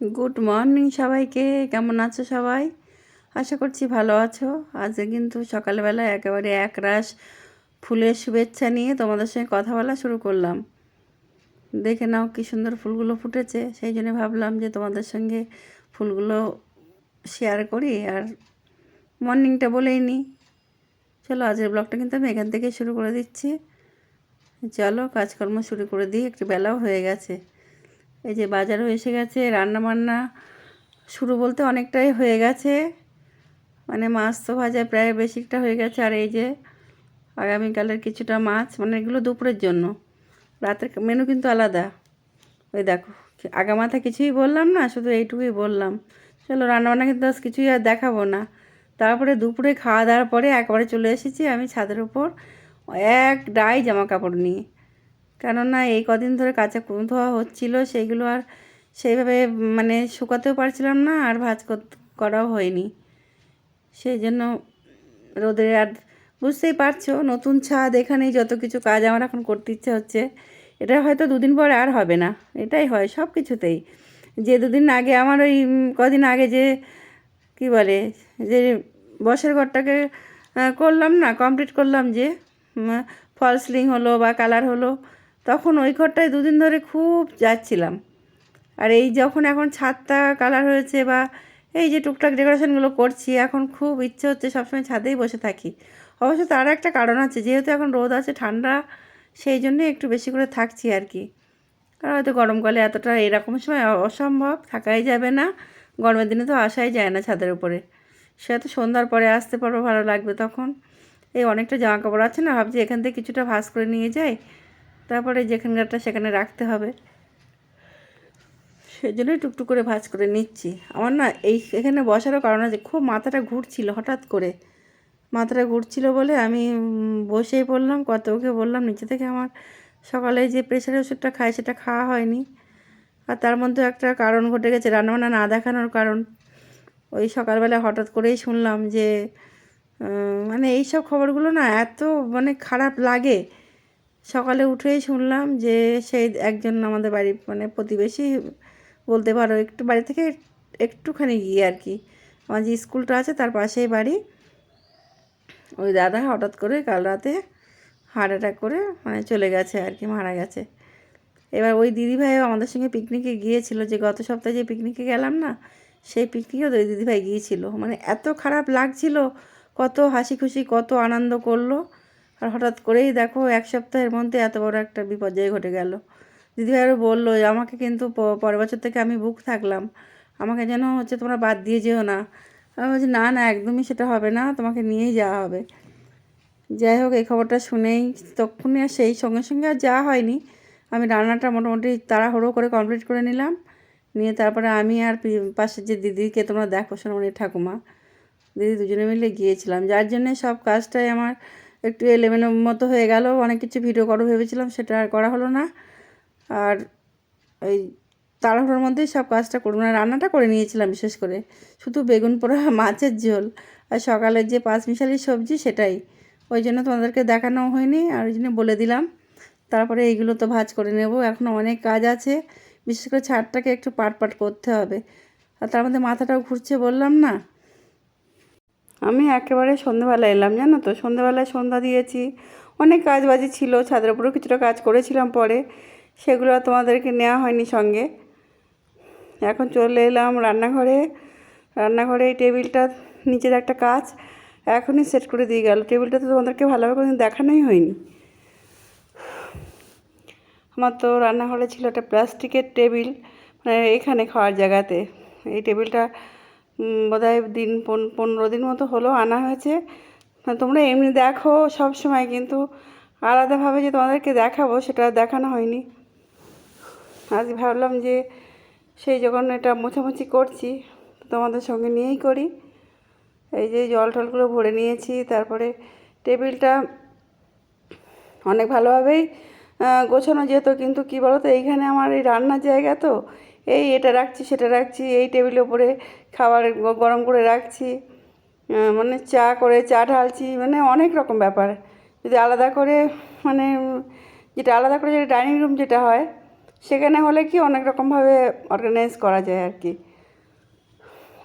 Good morning সবাইকে। কেমন আছো সবাই? আশা করছি ভালো আছো। আজকে কিন্তু সকালবেলা একেবারে এক রাশ ফুলের শুভেচ্ছা নিয়ে তোমাদের সঙ্গে কথা বলা শুরু করলাম। দেখে নাও কি সুন্দর ফুলগুলো ফুটেছে। সেই জন্য ভাবলাম যে তোমাদের সঙ্গে ফুলগুলো শেয়ার করি আর মর্নিংটা বলেই নিই চলো আজকের ব্লগটা কিন্তু আমি এখান থেকে শুরু করে দিচ্ছি। চলো কাজকর্ম শুরু করে দিই। একটু বেলাও হয়ে গেছে। এই যে বাজারও এসে গেছে রান্না বান্না শুরু বলতে অনেকটাই হয়ে গেছে। মানে মাছ তো ভাজা প্রায় বেশিটা হয়ে গেছে, আর এই যে আগামীকালের কিছুটা মাছ মানে এগুলো দুপুরের জন্য। রাতের মেনু কিন্তু আলাদা। ওই দেখো আগামাথা কিছুই বললাম না, শুধু এইটুকুই বললাম। চলো রান্নাবান্না কিন্তু আজ কিছুই আর দেখাবো না। তারপরে দুপুরে খাওয়া দাওয়ার পরে একবারে চলে এসেছি আমি ছাদের উপর, এক ডাই জামা কাপড় নিয়ে। কেননা এই কদিন ধরে কাঁচা ধোয়া হচ্ছিল সেইগুলো আর সেইভাবে মানে শুকাতেও পারছিলাম না আর ভাজ করাও হয়নি। সেই জন্য রোদে আর বুঝতেই পারছ, নতুন ছাদ এখানেই যত কিছু কাজ আমার এখন করতে ইচ্ছে হচ্ছে, এটা হয়তো দুদিন পরে আর হবে না, এটাই হয় সব কিছুতেই। যে দুদিন আগে আমার ওই কদিন আগে যে, কি বলে, যে বসের ঘরটাকে করলাম না, কমপ্লিট করলাম যে ফলসলিং হলো বা কালার হলো তখন ওই ঘরটায় দুদিন ধরে খুব যাচ্ছিলাম। আর এই যখন এখন ছাদটা কালার হয়েছে বা এই যে টুকটাক ডেকোরেশনগুলো করছি, এখন খুব ইচ্ছে হচ্ছে সবসময় ছাদেই বসে থাকি। অবশ্য তার একটা কারণ আছে, যেহেতু এখন রোদ আছে, ঠান্ডা, সেই জন্যে একটু বেশি করে থাকছি আর কি। আর হয়তো গরমকালে এতটা এরকম সময় অসম্ভব থাকাই যাবে না, গরমের দিনে তো আসাই যায় না ছাদের উপরে। সে তো সন্ধ্যার পরে আসতে পারব ভালো লাগবে তখন। এই অনেকটা জামা কাপড় আছে না, ভাবছি এখান থেকে কিছুটা ভাস করে নিয়ে যাই। তারপরে যেখানকারটা সেখানে রাখতে হবে। সেই জন্যই টুকটুক করে ভাজ করে নিচ্ছি। আমার না এই এখানে বসারও কারণ আছে, খুব মাথাটা ঘুরছিল হঠাৎ করে। মাথাটা ঘুরছিল বলে আমি বসেই পড়লাম, কত ওকে বললাম, নিচে থেকে আমার সকালে যে প্রেশারের ওষুধটা খায় সেটা খাওয়া হয়নি। আর তার মধ্যে একটা কারণ ঘটে গেছে, রান্নাবান্না না দেখানোর কারণ। ওই সকালবেলা হঠাৎ করেই শুনলাম যে মানে এই সব খবরগুলো না এত মানে খারাপ লাগে। সকালে উঠেই শুনলাম যে সেই একজন আমাদের বাড়ি মানে প্রতিবেশী বলতে পারো একটু বাড়ি থেকে একটুখানি গিয়ে আর কি আমার যে স্কুলটা আছে তার পাশেই বাড়ি। ওই দাদা হঠাৎ করে কাল রাতে হার্ট অ্যাটাক করে মানে চলে গেছে আর কি, মারা গেছে। এবার ওই দিদিভাইও আমাদের সঙ্গে পিকনিকে গিয়েছিল যে গত সপ্তাহে যে পিকনিকে গেলাম না, সেই পিকনিকেও ওই দিদিভাই গিয়েছিল। মানে এত খারাপ লাগছিল, কত হাসি খুশি কত আনন্দ করল। আর হঠাৎ করেই দেখো এক সপ্তাহের মধ্যে এত বড় একটা বিপর্যয় ঘটে গেল। দিদিভাই আরও বলল, আমাকে কিন্তু পরের বছর থেকে আমি বুক থাকলাম। আমাকে যেন হচ্ছে তোমরা বাদ দিয়ে যেও না। আমি বলছি, না না, একদমই সেটা হবে না, তোমাকে নিয়েই যাওয়া হবে। যাই হোক, এই খবরটা শুনেই তখনই আর সেই সঙ্গে সঙ্গে আর যাওয়া হয়নি। আমি রান্নাটা মোটামুটি তাড়াহুড়ো করে কমপ্লিট করে নিলাম। নিয়ে তারপরে আমি আর পাশের যে দিদিকে তোমরা দেখো, সোনামণি ঠাকুমা, দিদি দুজনে মিলে গিয়েছিলাম। যার জন্যে সব কাজটাই আমার একটু এলেমেনের মতো হয়ে গেল, অনেক কিছু ভিডিও করো ভেবেছিলাম, সেটা আর করা হলো না। আর ওই তাড়াহুড়োর মধ্যেই সব কাজটা করব না রান্নাটা করে নিয়েছিলাম বিশেষ করে। শুধু বেগুন পোড়া, মাছের ঝোল আর সকালের যে পাঁচ মিশালি সবজি সেটাই। ওই জন্য তোমাদেরকে দেখানো হয়নি, আর ওই জন্য বলে দিলাম। তারপরে এইগুলো তো ভাজ করে নেব এখনও অনেক কাজ আছে। বিশেষ করে ছাদটাকে একটু পাট পাট করতে হবে। আর তার মধ্যে মাথাটাও ঘুরছে বললাম না আমি একেবারে সন্ধ্যেবেলা এলাম, জানো তো? সন্ধ্যেবেলায় সন্ধ্যা দিয়েছি। অনেক কাজ বাজি ছিল, ছাদের উপরেও কিছুটা কাজ করেছিলাম পরে। সেগুলো তোমাদেরকে নেওয়া হয়নি সঙ্গে। এখন চলে এলাম রান্নাঘরে। রান্নাঘরে এই টেবিলটা নিচের একটা কাজ এখনই সেট করে দিয়ে গেল। টেবিলটা তো তোমাদেরকে ভালোভাবে কোনো দেখানোই হয়নি। আমার তো রান্নাঘরে ছিল একটা প্লাস্টিকের টেবিল মানে এখানে খাওয়ার জায়গাতে। এই টেবিলটা বোধহয় দিন পনেরো দিন মতো হলো আনা হয়েছে। তোমরা এমনি দেখো সব সময়, কিন্তু আলাদাভাবে যে তোমাদেরকে দেখাবো সেটা দেখানো হয়নি। আজ ভাবলাম যে সেই যখন এটা মোছামুছি করছি তোমাদের সঙ্গে নিয়েই করি। এই যে জল টলগুলো ভরে নিয়েছি, তারপরে টেবিলটা অনেক ভালোভাবেই গোছানো যেত, কিন্তু কী বলো তো এইখানে আমার এই রান্নার জায়গা তো এই এটা রাখছি, সেটা রাখছি, এই টেবিলের ওপরে খাবার গরম করে রাখছি মানে চা করে, চা ঢালছি মানে অনেক রকম ব্যাপার। যদি আলাদা করে মানে যেটা আলাদা করে, যেটা ডাইনিং রুম যেটা হয়, সেখানে হলে কি অনেক রকমভাবে অর্গানাইজ করা যায় আর কি।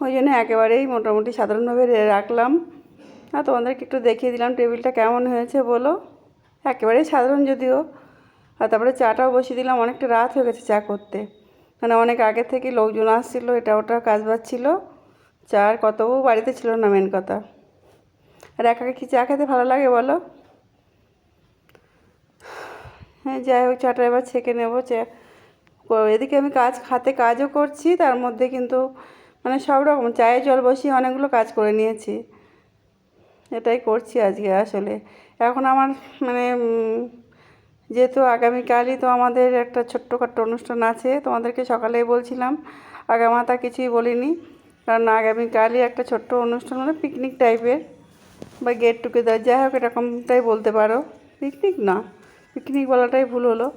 ওই জন্য একেবারেই মোটামুটি সাধারণভাবে রাখলাম। আর তোমাদেরকে একটু দেখিয়ে দিলাম টেবিলটা কেমন হয়েছে, বলো? একেবারেই সাধারণ যদিও। আর তারপরে চাটাও বসিয়ে দিলাম, অনেকটা রাত হয়ে গেছে চা করতে। মানে অনেক আগে থেকে লোকজন আসছিল, এটা ওটা কাজ বাজছিল চা আর কত বাড়িতে ছিল না মেন কথা। আর একা কি চা খেতে ভালো লাগে বলো? হ্যাঁ যাই হোক, চাটা এবার ছেঁকে নেব। এদিকে আমি কাজ, হাতে কাজও করছি, তার মধ্যে কিন্তু মানে সব রকম, চায়ে জল বসিয়ে অনেকগুলো কাজ করে নিয়েছি। এটাই করছি আজকে আসলে। এখন আমার মানে যেহেতু আগামীকালই তো আমাদের একটা ছোট্টখাট্ট অনুষ্ঠান আছে, তোমাদেরকে সকালেই বলছিলাম। আগামাতা কিছুই বলিনি, কারণ আগামীকালই একটা ছোট্ট অনুষ্ঠান মানে পিকনিক টাইপের বা গেট টুগেদার যাই হোক এরকমটাই বলতে পারো। পিকনিক না পিকনিক বলাটাই ভুল হলো।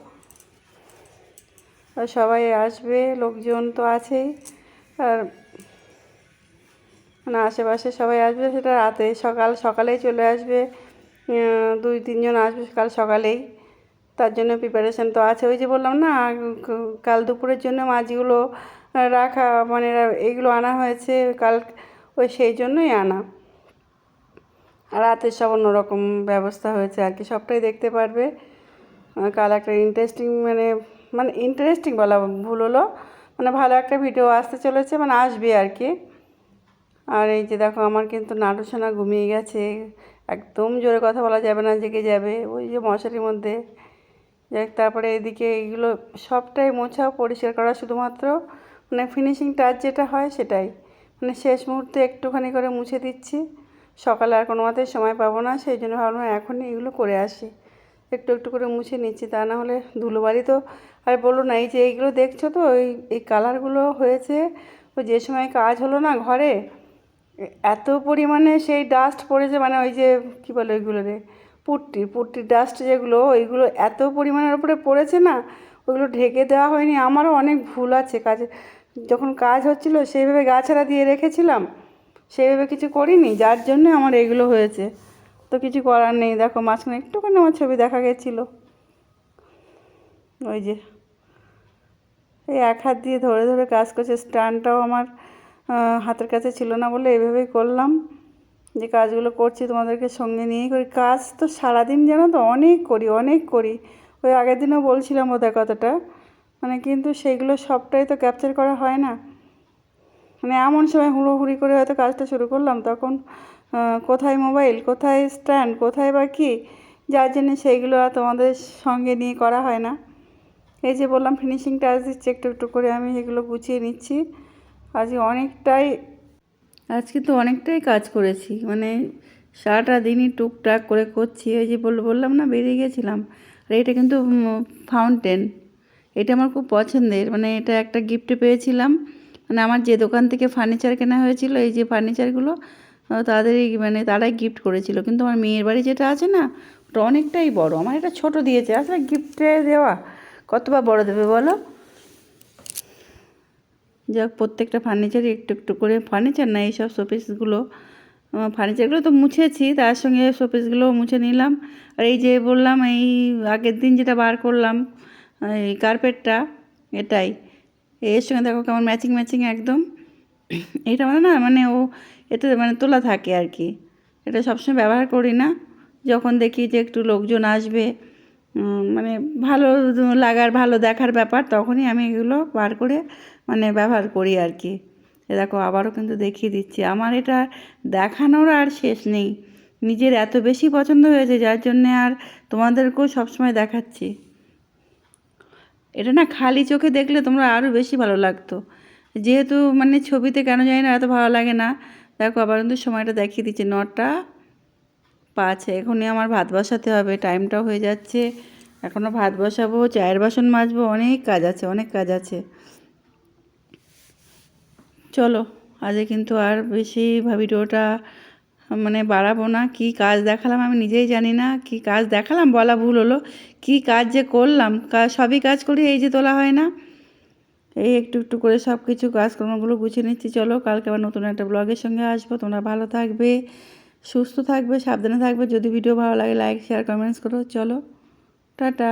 আর সবাই আসবে, লোকজন তো আছেই, আর মানে আশেপাশে সবাই আসবে, সেটা রাতে, সকাল সকালেই চলে আসবে দুই তিনজন আসবে সকাল সকালেই। তার জন্য প্রিপারেশান তো আছে। ওই যে বললাম না, কাল দুপুরের জন্য মাছগুলো রাখা মানে এইগুলো আনা হয়েছে কাল, ওই সেই জন্যই আনা। আর রাতের সব অন্যরকম ব্যবস্থা হয়েছে, আর কি সবটাই দেখতে পারবে। কাল একটা ইন্টারেস্টিং মানে মানে ইন্টারেস্টিং বলা ভুল হলো মানে ভালো একটা ভিডিও আসতে চলেছে মানে আসবে আর কি। আর এই যে দেখো, আমার কিন্তু নাটুসোনা ঘুমিয়ে গেছে, একদম জোরে কথা বলা যাবে না, জেগে যাবে, ওই যে মশারির মধ্যে। যাক তারপরে এদিকে এইগুলো সবটাই মোছা পরিষ্কার করা শুধুমাত্র মানে ফিনিশিং টাচ যেটা হয় সেটাই। মানে শেষ মুহূর্তে একটুখানি করে মুছে দিচ্ছি। সকালে আর কোনো মতে সময় পাবো না, সেই জন্য ভাবলাম এখনই এগুলো করে আসি। একটু একটু করে মুছে নিচ্ছি, তা না হলে ধুলোবাড়ি তো, আর বলো না, এই যে এইগুলো দেখছ তো এই এই কালারগুলো হয়েছে, ওই যে সময় কাজ হলো না ঘরে এত পরিমাণে সেই ডাস্ট পড়েছে মানে ওই যে, কী বলে ওইগুলো রে পুট্টি, পুট্টির ডাস্ট যেগুলো, ওইগুলো এত পরিমাণের উপরে পড়েছে না, ওইগুলো ঢেকে দেওয়া হয়নি। আমারও অনেক ভুল আছে কাজে। যখন কাজ হচ্ছিল, সেইভাবে গাছাড়া দিয়ে রেখেছিলাম, সেইভাবে কিছু করিনি, যার জন্য আমার এইগুলো হয়েছে। তো কিছু করার নেই। দেখো, মাঝখানে একটুখানি আমার ছবি দেখা গেছিল। ওই যে, এই এক হাত দিয়ে ধরে ধরে কাজ করছে। স্ট্যান্ডটাও আমার হাতের কাছে ছিল না বলে এইভাবেই করলাম। যে কাজগুলো করছি তোমাদেরকে সঙ্গে নিয়েই করি। কাজ তো সারাদিন জানো তো, অনেক করি অনেক করি। ওই আগের দিনও বলছিলাম ওদের কথাটা। মানে কিন্তু সেইগুলো সবটাই তো ক্যাপচার করা হয় না। মানে এমন সময় হুড়োহুড়ি করে হয়তো কাজটা শুরু করলাম, তখন কোথায় মোবাইল কোথায় স্ট্যান্ড কোথায় বা কী? যার জন্য সেইগুলো আর তোমাদের সঙ্গে নিয়ে করা হয় না। এই যে বললাম ফিনিশিং টাচ দিচ্ছি, একটু একটু করে আমি এগুলো গুছিয়ে নিচ্ছি। আজকে অনেকটাই আজকে তো অনেকটাই কাজ করেছি। মানে সারাটা দিনই টুকটাক করে করছি। ওই যে বল, বললাম না, বেরিয়ে গেছিলাম। আর এটা কিন্তু ফাউন্টেন এটা আমার খুব পছন্দের। মানে এটা একটা গিফটে পেয়েছিলাম। মানে আমার যে দোকান থেকে ফার্নিচার কেনা হয়েছিল, এই যে ফার্নিচারগুলো তাদেরই মানে তারাই গিফট করেছিল। কিন্তু আমার মেয়ের বাড়ি যেটা আছে না, ওটা অনেকটাই বড়। আমার এটা ছোট দিয়েছে। আসলে গিফটে দেওয়া কত বা বড় দেবে বলো? যাক, প্রত্যেকটা ফার্নিচারই একটু একটু করে ফার্নিচার না, এইসব শোপিসগুলো ফার্নিচারগুলো তো মুছেছি, তার সঙ্গে শোপিসগুলোও মুছে নিলাম। আর এই যে বললাম, এই আগের দিন যেটা বার করলাম এই কার্পেটটা এটাই। এর সঙ্গে দেখো কেমন ম্যাচিং ম্যাচিং একদম। এটা মানে না মানে ও, এতে মানে তোলা থাকে আর কি। এটা সবসময় ব্যবহার করি না। যখন দেখি যে একটু লোকজন আসবে মানে ভালো লাগার, ভালো দেখার ব্যাপার, তখনই আমি এগুলো বার করে মানে ব্যবহার করি আর কি। এ দেখো, আবারও কিন্তু দেখিয়ে দিচ্ছি। আমার এটা দেখানোর আর শেষ নেই। নিজের এত বেশি পছন্দ হয়েছে, যার জন্যে আর তোমাদেরকেও সবসময় দেখাচ্ছি। এটা না খালি চোখে দেখলে তোমরা আরও বেশি ভালো লাগতো। যেহেতু মানে ছবিতে কেন জানি না এত ভালো লাগে না। দেখো, আবার কিন্তু সময়টা দেখিয়ে দিচ্ছে। নটা পাঁচ এখনই আমার ভাত বসাতে হবে টাইমটা হয়ে যাচ্ছে। এখনও ভাত বসাবো, চায়ের বাসন মাজবো, অনেক কাজ আছে, অনেক কাজ আছে। চলো, আজকে কিন্তু আর বেশি ভিডিওটা মানে বাড়াবো না, কি কাজ দেখালাম আমি নিজেই জানি না, কি কাজ দেখালাম বলা ভুল হলো, কি কাজ যে করলাম কাজ সবই কাজ করি এই যে তোলা হয় না। এই একটু একটু করে সব কিছু কাজকর্মগুলো গুছিয়ে নিচ্ছি, চলো কালকে আবার নতুন একটা ব্লগের সঙ্গে আসব, তোমরা ভালো থাকবে। সুস্থ থাকবে সাবধানে থাকবে। যদি ভিডিও ভালো লাগে লাইক শেয়ার কমেন্টস করো। চলো টাটা।